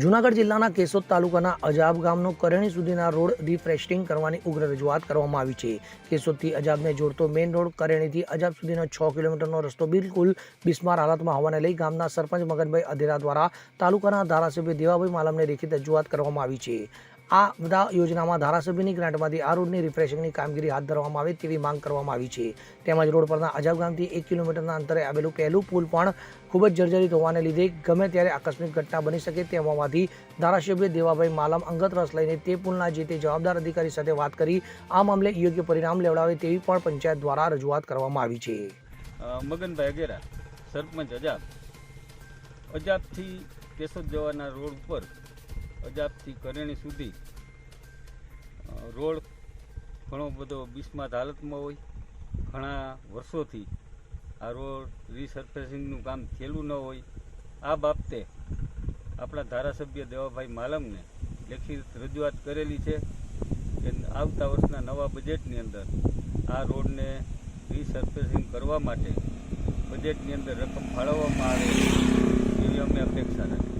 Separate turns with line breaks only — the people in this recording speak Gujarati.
જૂનાગઢ જિલ્લાના કેશોદ તાલુકાના અજાબ ગામનો કરેણી સુધીના રોડ રિફ્રેશિંગ કરવાની ઉગ્ર રજૂઆત કરવામાં આવી છે. કેશોદથી અજાબને જોડતો મેઇન રોડ કરેણીથી અજાબ સુધીનો છ કિલોમીટરનો રસ્તો બિલકુલ બિસ્માર હાલતમાં હોવાને લઈ ગામના સરપંચ મગનભાઈ અધેરા દ્વારા તાલુકાના ધારાસભ્ય દેવાભાઈ માલમને લેખિત રજૂઆત કરવામાં આવી છે. આ બધા યોજનામાં ધારાસભ્યની ગ્રાન્ટમાંથી આ રોડની રિફ્રેશિંગની કામગીરી હાથ ધરવામાં આવે તેવી માંગ કરવામાં આવી છે. તેમજ રોડ પરના અજાબ ગામથી એક કિલોમીટરના અંતરે આવેલું પહેલું પુલ પણ ખૂબ જ જર્જરિત હોવાને લીધે ગમે ત્યારે આકસ્મિક ઘટના બની શકે તેમાંથી ધારાસભ્ય દેવાભાઈ માલમ અંગત રસ લઈને તે પુલના જે તે જવાબદાર અધિકારી સાથે વાત કરી આ મામલે યોગ્ય પરિણામ લેવડાવે તેવી પણ પંચાયત દ્વારા રજૂઆત કરવામાં આવી છે.
મગનભાઈ અગેરા, સરપંચ અજાબ. અજાબથી કેશોદ જવાના રોડ ઉપર અજાબથી કરેણી સુધી રોડ ઘણો બધો બિસ્માત હાલતમાં હોય. ઘણા વર્ષોથી આ રોડ રીસર્ફેસિંગનું કામ થયેલું ન હોય. આ બાબતે આપણા ધારાસભ્ય દેવાભાઈ માલમને લેખિત રજૂઆત કરેલી છે કે આવતા વર્ષના નવા બજેટની અંદર આ રોડને રીસર્ફેસિંગ કરવા માટે બજેટની અંદર રકમ ફાળવવામાં આવે એવી અમે અપેક્ષા રાખીએ.